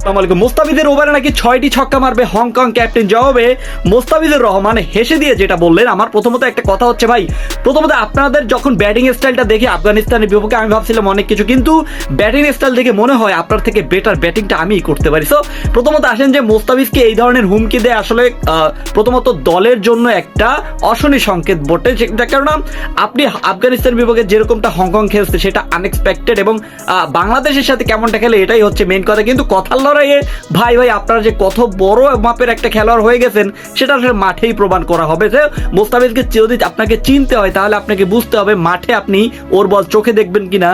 আসসালামু মোস্তাফিজের ওভারে নাকি ছয়টি ছক্কা মারবে হংকং ক্যাপ্টেন? জবাবে মোস্তাফিজুর রহমান হেসে দিয়ে যেটা বললেন, আমার প্রথমত একটা কথা হচ্ছে ভাই, প্রথমত আপনাদের যখন ব্যাটিং স্টাইলটা দেখে আফগানিস্তানের বিপক্ষে আমি ভাবছিলাম অনেক কিছু, কিন্তু ব্যাটিং স্টাইল দেখে মনে হয় আপনার থেকে বেটার ব্যাটিংটা আমিই করতে পারি। সো প্রথমত আসেন যে মোস্তাফিজকে এই ধরনের হুমকি দেয় আসলে প্রথমত দলের জন্য একটা অশনি সংকেত বটে, যেটা কারণ আপনি আফগানিস্তান বিভাগে যেরকমটা হংকং খেলছে সেটা আনএক্সপেক্টেড এবং বাংলাদেশের সাথে কেমনটা খেলে এটাই হচ্ছে মেন কথা, কিন্তু কথার লড়াইয়ে ভাই ভাই, আপনারা যে কত বড় মাপের একটা খেলোয়াড় হয়ে গেছেন, সেটা আসলে মাঠেই প্রমাণ করা হবে। যে মোস্তাফিজকে যদি আপনাকে চিনতে হয়, তাহলে আপনাকে বুঝতে হবে মাঠে আপনি ওর বল চোখে দেখবেন কিনা।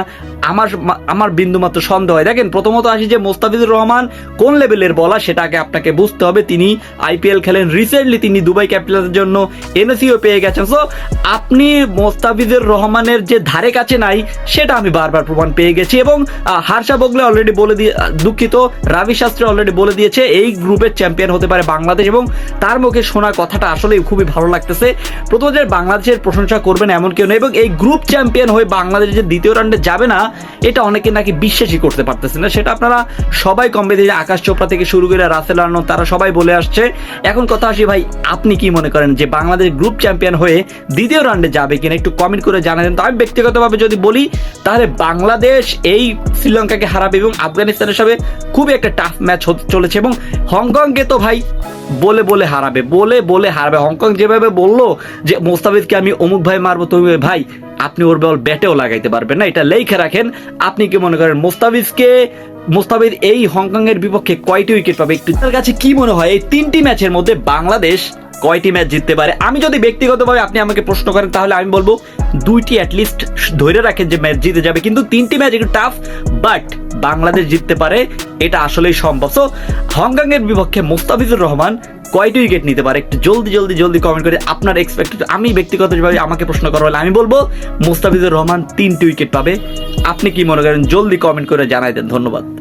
আমার আমার বিন্দু মাত্র সন্দেহ হয়। দেখেন, প্রথমত আসি যে মোস্তাফিজুর রহমান কোন লেভেলের বলা সেটাকে আপনাকে বুঝতে হবে। তিনি আইপিএল খেলেন রিসেন্টলি তিনি দুবাই ক্যাপিটালসের জন্য এনএসিও পেয়ে গেছেন। সো আপনি মোস্তাফিজুর রহমানের যে ধারে কাছে নাই, সেটা আমি বারবার প্রমাণ পেয়ে গেছি এবং হার্ষা বগলে অলরেডি বলে দিয়ে দুঃখিত। রাবি শাস্ত্রী অলরেডি বলে দিয়েছে, এই গ্রুপের চ্যাম্পিয়ন হতে পারে বাংলাদেশ এবং তার মুখে শোনা কথাটা আসলে খুবই ভালো লাগতেছে। প্রথমত বাংলাদেশের প্রশংসা করবেন এমন কেউ নেই এবং এই গ্রুপ চ্যাম্পিয়ন হয়ে বাংলাদেশ যে দ্বিতীয় রাউন্ডে যাবে না, এটা অনেকে নাকি বিশ্বাসই করতে পারতেছে না। সেটা আপনারা সবাই কম বেঁধে আকাশ চোপড়া থেকে শুরু করে রাসেল আর্নো তারা সবাই বলে আসছে। এখন কথা আসি ভাই, আপনি কি মনে করেন যে বাংলাদেশ গ্রুপ চ্যাম্পিয়ন হয়ে দ্বিতীয় রাউন্ডে যাবে কিনা? একটু কমেন্ট করে জানাবেন। তো আমি ব্যক্তিগতভাবে যদি বলি, তাহলে বাংলাদেশ এই শ্রীলঙ্কাকে হারাবে এবং আফগানিস্তানের সাথে খুবই একটা টাফ ম্যাচ চলেছে এবং হংকংকে তো ভাই বলে বলে হারাবে, বলে বলে হারাবে। হংকং যেভাবে বলল যে, মোস্তাফিজকে আমি অমুক ভাই মারবো তুমি ভাই আপনি ওর বল ব্যাটেও লাগাইতে পারবেন না, এটা লেখে রাখেন। আপনি কি মনে করেন মোস্তাফিজকে, মোস্তাফিজ এই হংকং এর বিপক্ষে কয়টি উইকেট পাবে? একটু তার কাছে কি মনে হয় এই তিনটি ম্যাচের মধ্যে বাংলাদেশ কয়টি ম্যাচ জিততে পারে? আমি যদি ব্যক্তিগতভাবে আপনি আমাকে প্রশ্ন করেন, তাহলে আমি বলব দুইটি অ্যাটলিস্ট ধরে রাখেন যে ম্যাচ জিতে যাবে। কিন্তু তিনটি ম্যাচ একটু টাফ বাট বাংলাদেশ জিততে পারে, এটা আসলেই সম্ভব। সো হংকং এর বিপক্ষে মোস্তাফিজুর রহমান কয়টি উইকেট নিতে পারে? একটু জলদি জলদি জলদি কমেন্ট করে আপনার এক্সপেক্টেড আমি ব্যক্তিগতভাবে আমাকে প্রশ্ন করা হলে আমি বলব, মোস্তাফিজুর রহমান তিনটি উইকেট পাবে। আপনি কি মনে করেন? জলদি কমেন্ট করে জানাই দেন, ধন্যবাদ।